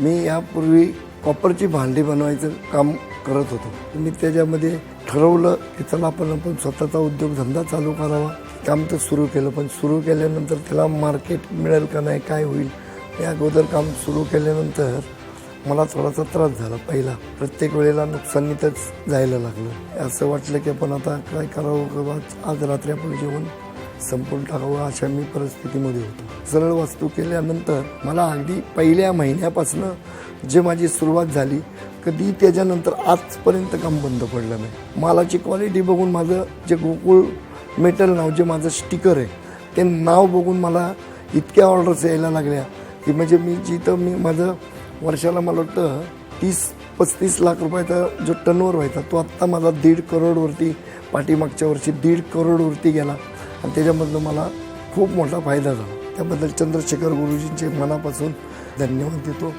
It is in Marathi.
मी यापूर्वी कॉपरची भांडी बनवायचं काम करत होतो. मी त्याच्यामध्ये ठरवलं की चला आपण आपण स्वतःचा उद्योगधंदा चालू करावा. काम तर सुरू केलं पण सुरू केल्यानंतर त्याला मार्केट मिळेल का नाही काय होईल या अगोदर काम सुरू केल्यानंतर मला थोडासा त्रास झाला. पहिला प्रत्येक वेळेला नुकसानीतच जायला लागलं. असं वाटलं की आपण आता काय करावं किंवा आज रात्री आपण जेवण संपून टाकावं अशा मी परिस्थितीमध्ये होतो. सरळ वास्तू केल्यानंतर मला अगदी पहिल्या महिन्यापासून जे माझी सुरुवात झाली कधी त्याच्यानंतर आजपर्यंत काम बंद पडलं नाही. मालाची क्वालिटी बघून माझं जे गोकुळ मेटल नाव जे माझं स्टिकर आहे ते नाव बघून मला इतक्या ऑर्डर्स यायला लागल्या की म्हणजे मी जिथं मी माझं वर्षाला मला वाटतं तीस पस्तीस लाख रुपयाचा जो टनवर व्हायचा तो आत्ता माझा दीड करोडवरती पाठीमागच्या वर्षी दीड करोडवरती गेला. आणि त्याच्यामधनं मला खूप मोठा फायदा झाला. त्याबद्दल चंद्रशेखर गुरुजींचे मनापासून धन्यवाद देतो.